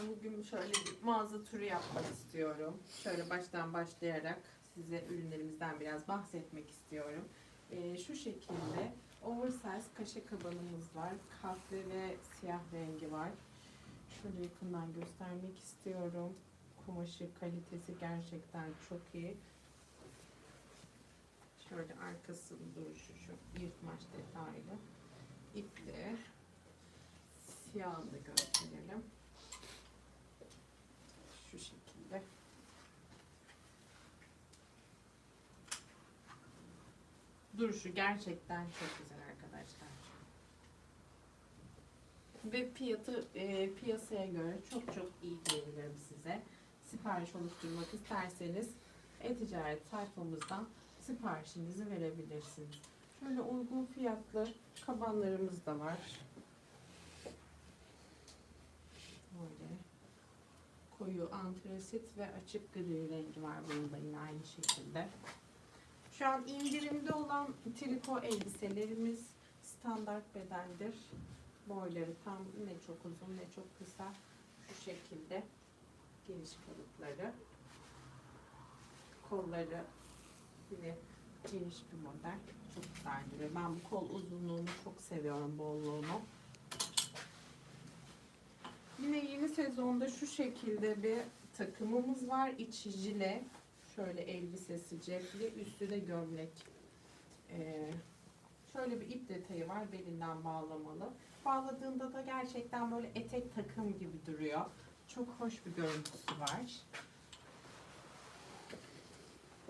Ben bugün şöyle bir mağaza turu yapmak istiyorum. Şöyle baştan başlayarak size ürünlerimizden biraz bahsetmek istiyorum. Ee, şu şekilde oversize kaşe kabanımız var. Kahve ve siyah rengi var. Şöyle yakından göstermek istiyorum. Kumaşı kalitesi gerçekten çok iyi. Şöyle arkası duruşu şu yırtmaç detaylı. İple siyahını da gösterelim. Şu şekilde. Duruşu gerçekten çok güzel arkadaşlar. Ve fiyatı e, piyasaya göre çok çok iyi diyebilirim size. Sipariş oluşturmak isterseniz e-ticaret sayfamızdan siparişinizi verebilirsiniz. Şöyle uygun fiyatlı kabanlarımız da var. Böyle koyu antrasit ve açık gri rengi var bunun da yine aynı şekilde. Şu an indirimde olan triko elbiselerimiz standart bedendir. Boyları tam ne çok uzun ne çok kısa. Şu şekilde geniş kalıpları. Kolları yine geniş bir model. Çok güzel duruyor. Ben bu kol uzunluğunu çok seviyorum, bolluğunu. Yine yeni sezonda şu şekilde bir takımımız var. İç şöyle elbisesi cepli, üstü de gömlek. Ee, şöyle bir ip detayı var, belinden bağlamalı. Bağladığında da gerçekten böyle etek takım gibi duruyor. Çok hoş bir görüntüsü var.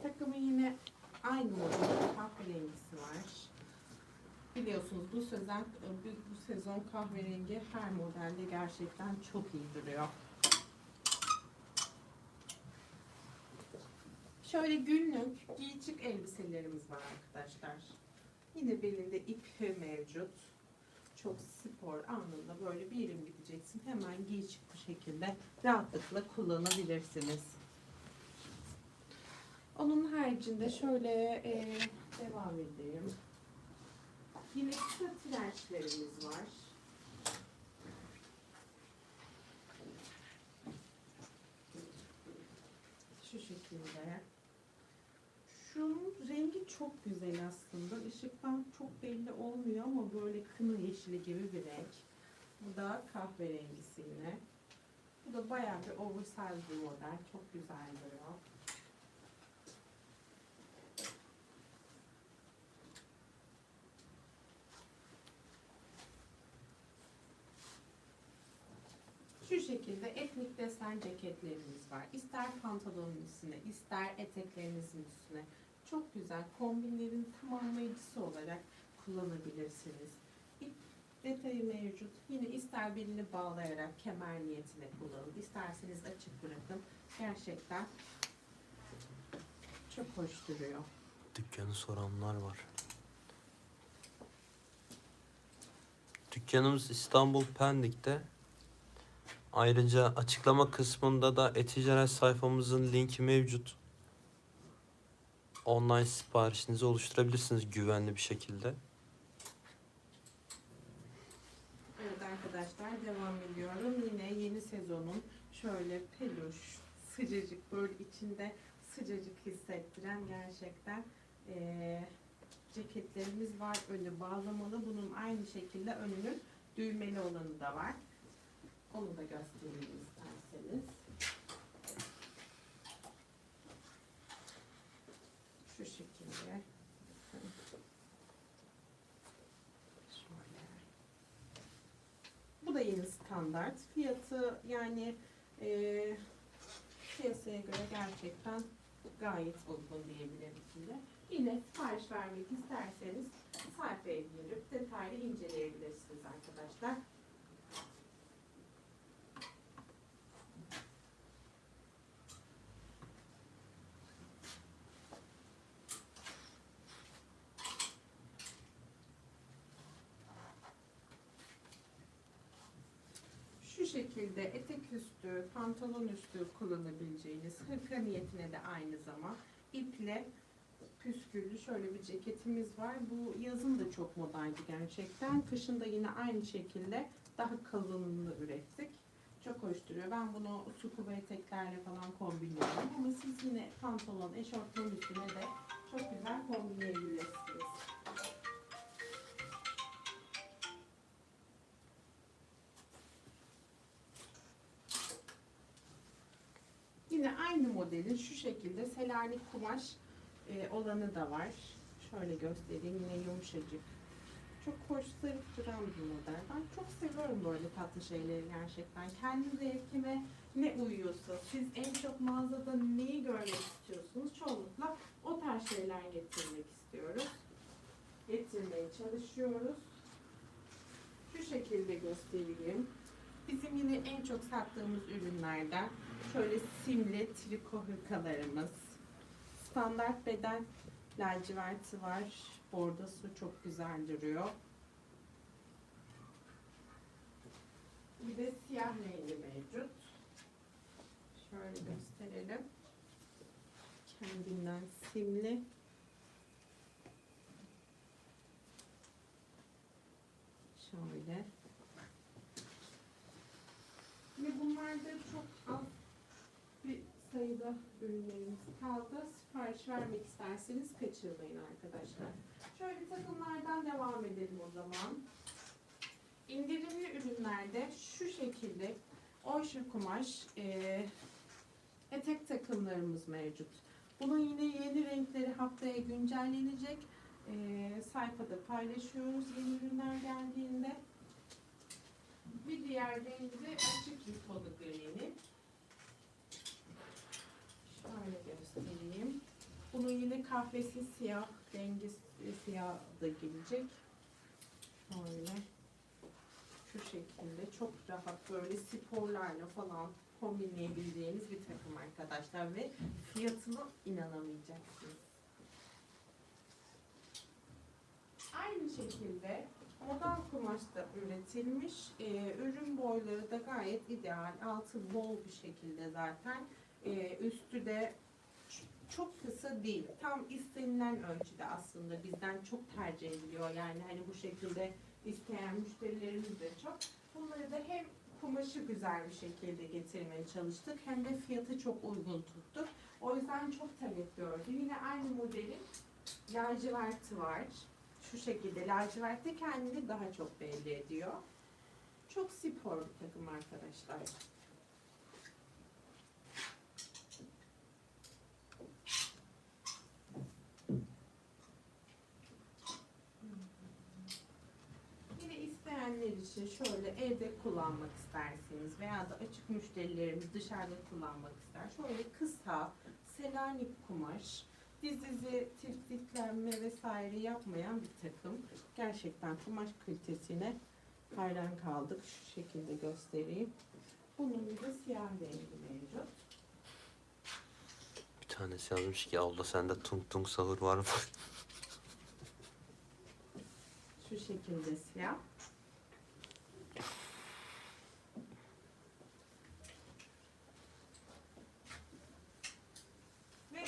Takımı yine aynı model kahverengisi var. Biliyorsunuz bu sezon bu sezon kahverengi her modelde gerçekten çok iyi duruyor. Şöyle günlük giyicik elbiselerimiz var arkadaşlar. Yine belinde ip mevcut. Çok spor anında böyle bir yere mi gideceksin hemen giyicik bu şekilde rahatlıkla kullanabilirsiniz. Onun haricinde şöyle e, devam edeyim. Yine kısa trençlerimiz var. Şu şekilde. Çok güzel aslında. Işıktan çok belli olmuyor ama böyle kına yeşili gibi bir renk. Bu da kahverengisi yine. Bu da bayağı bir oversize bir model. Çok güzel duruyor. Şu şekilde etnik desen ceketlerimiz var. İster pantolonun üstüne, ister eteklerinizin üstüne. Çok güzel kombinlerin tamamlayıcısı olarak kullanabilirsiniz. İp detayı mevcut. Yine ister belini bağlayarak kemer niyetine kullanın. İsterseniz açık bırakın. Gerçekten çok hoş duruyor. Dükkanı soranlar var. Dükkanımız İstanbul Pendik'te. Ayrıca açıklama kısmında da e-ticaret sayfamızın linki mevcut. Online siparişinizi oluşturabilirsiniz güvenli bir şekilde. Evet arkadaşlar devam ediyorum. Yine yeni sezonun şöyle peluş, sıcacık böyle içinde sıcacık hissettiren gerçekten eee, ceketlerimiz var. Önü bağlamalı. Bunun aynı şekilde önünün düğmeli olanı da var. Onu da göstereyim isterseniz. Şu şekilde. Şöyle. Bu da yeni standart. Fiyatı yani eee piyasaya göre gerçekten gayet uygun diyebilirim size. Yine sipariş vermek isterseniz sayfaya girip detaylı inceleyebilirsiniz arkadaşlar. Şu şekilde etek üstü, pantolon üstü kullanabileceğiniz hırka niyetine de aynı zaman iple püsküllü şöyle bir ceketimiz var. Bu yazın da çok modaydı gerçekten. Kışın da yine aynı şekilde daha kalınını ürettik. Çok hoş duruyor. Ben bunu scuba eteklerle falan kombinliyorum. Ama siz yine pantolon, eşortman üstüne de çok güzel kombinleyebilirsiniz. Modelin şu şekilde Selanik kumaş e, olanı da var. Şöyle göstereyim yine yumuşacık. Çok hoş zarif duran bir model. Ben çok seviyorum böyle tatlı şeyleri gerçekten. Kendi zevkime ne uyuyorsa, siz en çok mağazada neyi görmek istiyorsunuz? Çoğunlukla o tarz şeyler getirmek istiyoruz. Getirmeye çalışıyoruz. Şu şekilde göstereyim. Bizim yine en çok sattığımız ürünlerden şöyle simli triko hırkalarımız. Standart beden laciverti var. Bordası çok güzel duruyor. Bir de siyah rengi mevcut. Şöyle gösterelim. Kendinden simli. Şöyle. Ve bunlarda çok az sayıda ürünlerimiz kaldı. Sipariş vermek isterseniz kaçırmayın arkadaşlar. Şöyle takımlardan devam edelim o zaman. İndirimli ürünlerde şu şekilde Oyşur kumaş e, etek takımlarımız mevcut. Bunun yine yeni renkleri haftaya güncellenecek. E, sayfada paylaşıyoruz yeni ürünler geldiğinde. Bir diğer rengi de açık rifolu green'i. Şöyle göstereyim. Bunun yine kahvesi siyah, rengi siyah da gelecek. Şöyle. Şu şekilde çok rahat böyle sporlarla falan kombinleyebileceğiniz bir takım arkadaşlar ve fiyatına inanamayacaksınız. Aynı şekilde modal kumaşta üretilmiş. Ee, ürün boyları da gayet ideal. Altı bol bir şekilde zaten. Ee, üstü de çok kısa değil. Tam istenilen ölçüde aslında bizden çok tercih ediliyor. Yani hani bu şekilde isteyen müşterilerimiz de çok. Bunları da hem kumaşı güzel bir şekilde getirmeye çalıştık hem de fiyatı çok uygun tuttuk. O yüzden çok talep gördü. Yine aynı modelin laciverti var. Şu şekilde lacivert de kendini daha çok belli ediyor. Çok spor bir takım arkadaşlar. Yine isteyenler için şöyle evde kullanmak isterseniz veya da açık müşterilerimiz dışarıda kullanmak ister. Şöyle kısa, selanik kumaş, diz dizi tiftiklenme vesaire yapmayan bir takım. Gerçekten kumaş kalitesine hayran kaldık. Şu şekilde göstereyim. Bunun bir de siyah rengi mevcut. Bir tanesi yazmış ki abla sende tung tung sahur var mı? Şu şekilde siyah. Ve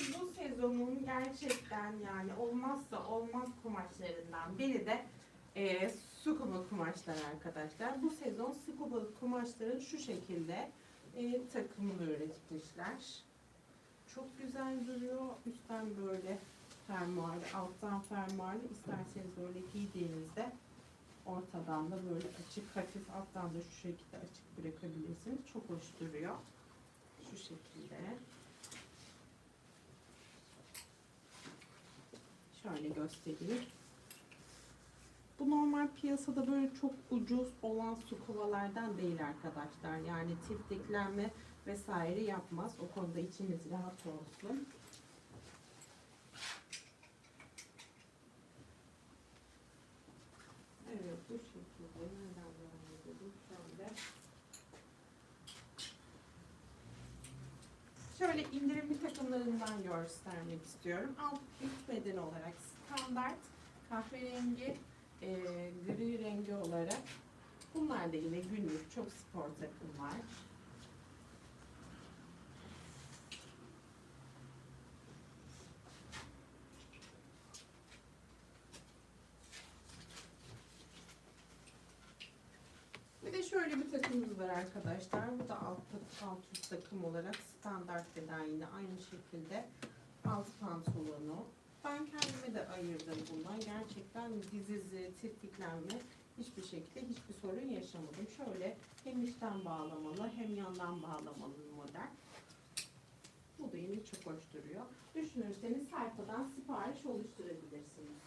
sezonun gerçekten yani olmazsa olmaz kumaşlarından biri de e, scuba kumaşlar arkadaşlar. Bu sezon scuba kumaşların şu şekilde e, takımını üretmişler. Çok güzel duruyor. Üstten böyle fermuarlı, alttan fermuarlı. İsterseniz böyle giydiğinizde ortadan da böyle açık, hafif alttan da şu şekilde açık bırakabilirsiniz. Çok hoş duruyor. Şu şekilde. Şöyle göstereyim. Bu normal piyasada böyle çok ucuz olan su kovalardan değil arkadaşlar. Yani tiftiklenme vesaire yapmaz. O konuda içiniz rahat olsun. Evet bu şekilde. Nereden devam edelim? Şöyle. Şöyle indirimli takımlarından göstermek istiyorum. Alt üst beden olarak standart kahverengi, e, gri rengi olarak bunlar da yine günlük çok spor takımlar. Bir de şöyle Şöyle bir takımımız var arkadaşlar. Bu da alt, alt üst takım olarak standart beden yine aynı şekilde alt pantolonu. Ben kendime de ayırdım bundan. Gerçekten dizizi, tirtiklenme hiçbir şekilde hiçbir sorun yaşamadım. Şöyle hem içten bağlamalı hem yandan bağlamalı model. Bu da yine çok hoş duruyor. Düşünürseniz sayfadan sipariş oluşturabilirsiniz.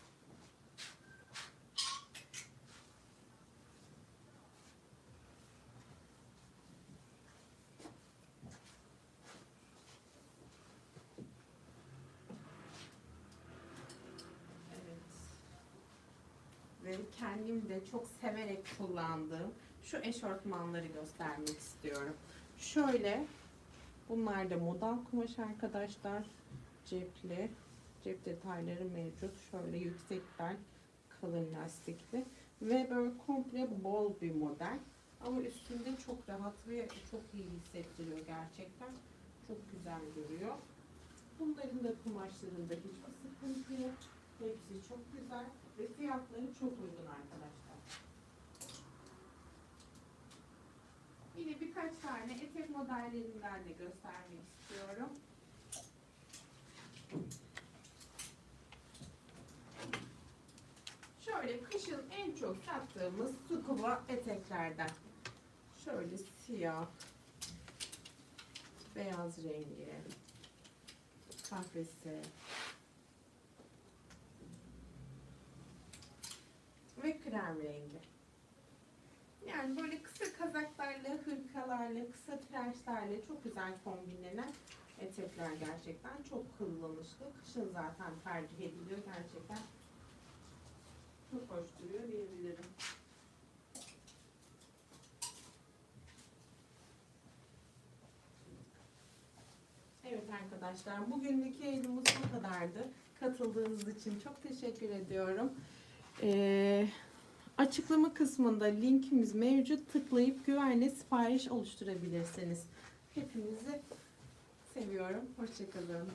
Evet. Ve kendim de çok severek kullandığım şu eşortmanları göstermek istiyorum. Şöyle bunlar da modal kumaş arkadaşlar. Cepli. Cep detayları mevcut. Şöyle yüksek bel kalın lastikli. Ve böyle komple bol bir model. Ama üstünde çok rahat ve çok iyi hissettiriyor gerçekten. Çok güzel duruyor. Bunların da kumaşlarında hiçbir sıkıntı yok. Hepsi çok güzel ve fiyatları çok uygun arkadaşlar. Yine birkaç tane etek modellerinden de göstermek istiyorum. Şöyle kışın en çok sattığımız scuba eteklerden. Şöyle siyah, beyaz rengi, kahvesi ve krem rengi. Yani böyle kısa kazaklarla, hırkalarla, kısa trençlerle çok güzel kombinlenen etekler gerçekten çok kullanışlı. Kışın zaten tercih ediliyor gerçekten. Çok hoş duruyor diyebilirim. Evet arkadaşlar, bugünlük yayınımız bu kadardı. Katıldığınız için çok teşekkür ediyorum. Ee, açıklama kısmında linkimiz mevcut. Tıklayıp güvenle sipariş oluşturabilirsiniz. Hepinizi seviyorum. Hoşçakalın.